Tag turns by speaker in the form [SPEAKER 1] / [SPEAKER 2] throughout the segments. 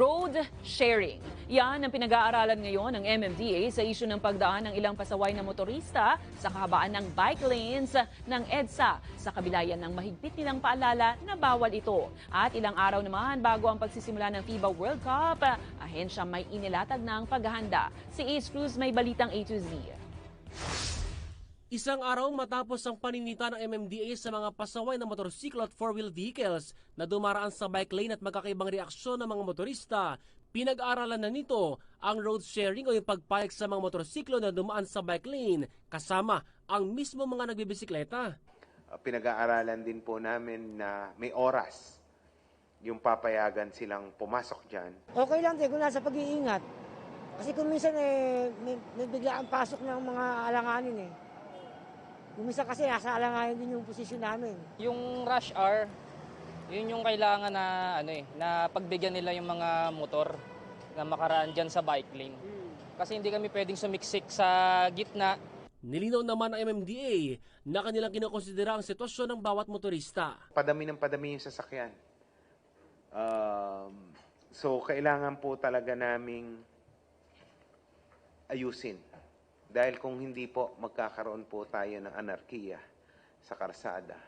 [SPEAKER 1] road sharing. Yan ang pinag-aaralan ngayon ng MMDA sa isyu ng pagdaan ng ilang pasaway na motorista sa kahabaan ng bike lanes ng EDSA. Sa kabila yan ng mahigpit nilang paalala na bawal ito. At ilang araw naman bago ang pagsisimula ng FIBA World Cup, ahensya may inilatag ng paghahanda. Si Ace Cruz may balitang A to Z.
[SPEAKER 2] Isang araw matapos ang paninita ng MMDA sa mga pasaway na motorsiklo at four-wheel vehicles na dumaraan sa bike lane at magkakaibang reaksyon ng mga motorista, pinag-aralan na nito ang road sharing o yung pagpayag sa mga motorsiklo na dumaan sa bike lane kasama ang mismo mga nagbibisikleta.
[SPEAKER 3] Uh, pinag-aaralan din po namin na may oras yung papayagan silang pumasok dyan.
[SPEAKER 4] Okay lang din kung nasa pag-iingat. Kasi kung minsan eh, may, may bigla ang pasok ng mga alanganin eh. Kung minsan kasi nasa alanganin din yung posisyon namin.
[SPEAKER 5] Yung rush hour, yun yung kailangan na ano eh, na pagbigyan nila yung mga motor na makaraan diyan sa bike lane. Kasi hindi kami pwedeng sumiksik sa gitna
[SPEAKER 2] Nilinaw naman ng MMDA na kanilang kinokonsidera ang sitwasyon ng bawat motorista.
[SPEAKER 3] Padami ng padami yung sasakyan. Um, so, kailangan po talaga naming ayusin. Dahil kung hindi po, magkakaroon po tayo ng anarkiya sa karsada.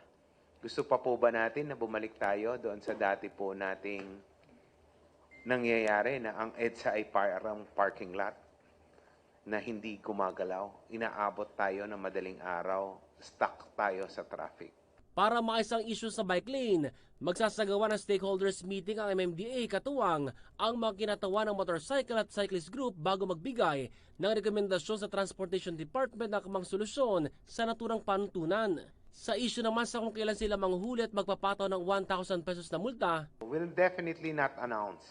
[SPEAKER 3] Gusto pa po ba natin na bumalik tayo doon sa dati po nating nangyayari na ang EDSA ay parang parking lot na hindi gumagalaw. Inaabot tayo ng madaling araw, stuck tayo sa traffic.
[SPEAKER 2] Para maayos ang issue sa bike lane, magsasagawa ng stakeholders meeting ang MMDA katuwang ang mga kinatawa ng motorcycle at cyclist group bago magbigay ng rekomendasyon sa Transportation Department na kamang solusyon sa naturang panuntunan. Sa issue naman sa kung kailan sila manghuli at magpapataw ng 1,000 pesos na multa,
[SPEAKER 3] Will definitely not announce.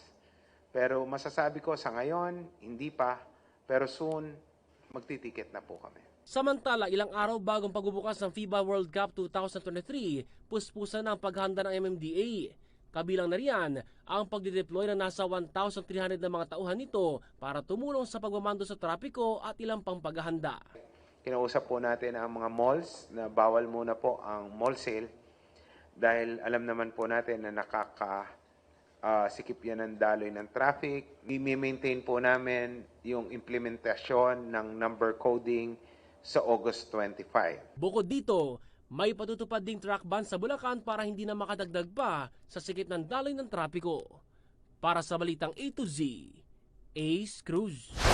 [SPEAKER 3] Pero masasabi ko sa ngayon, hindi pa. Pero soon, magtitiket na po kami.
[SPEAKER 2] Samantala, ilang araw bagong pagbubukas ng FIBA World Cup 2023, puspusan ang paghanda ng MMDA. Kabilang na riyan ang pagdideploy ng nasa 1,300 na mga tauhan nito para tumulong sa pagmamando sa trapiko at ilang pang paghahanda.
[SPEAKER 3] Kinausap po natin ang mga malls na bawal muna po ang mall sale dahil alam naman po natin na nakaka ah, sikip yan ng daloy ng traffic. I-maintain po namin yung implementasyon ng number coding sa August 25.
[SPEAKER 2] Bukod dito, may patutupad ding track ban sa Bulacan para hindi na makadagdag pa sa sikip ng daloy ng trapiko. Para sa Balitang A to Z, Ace Cruz.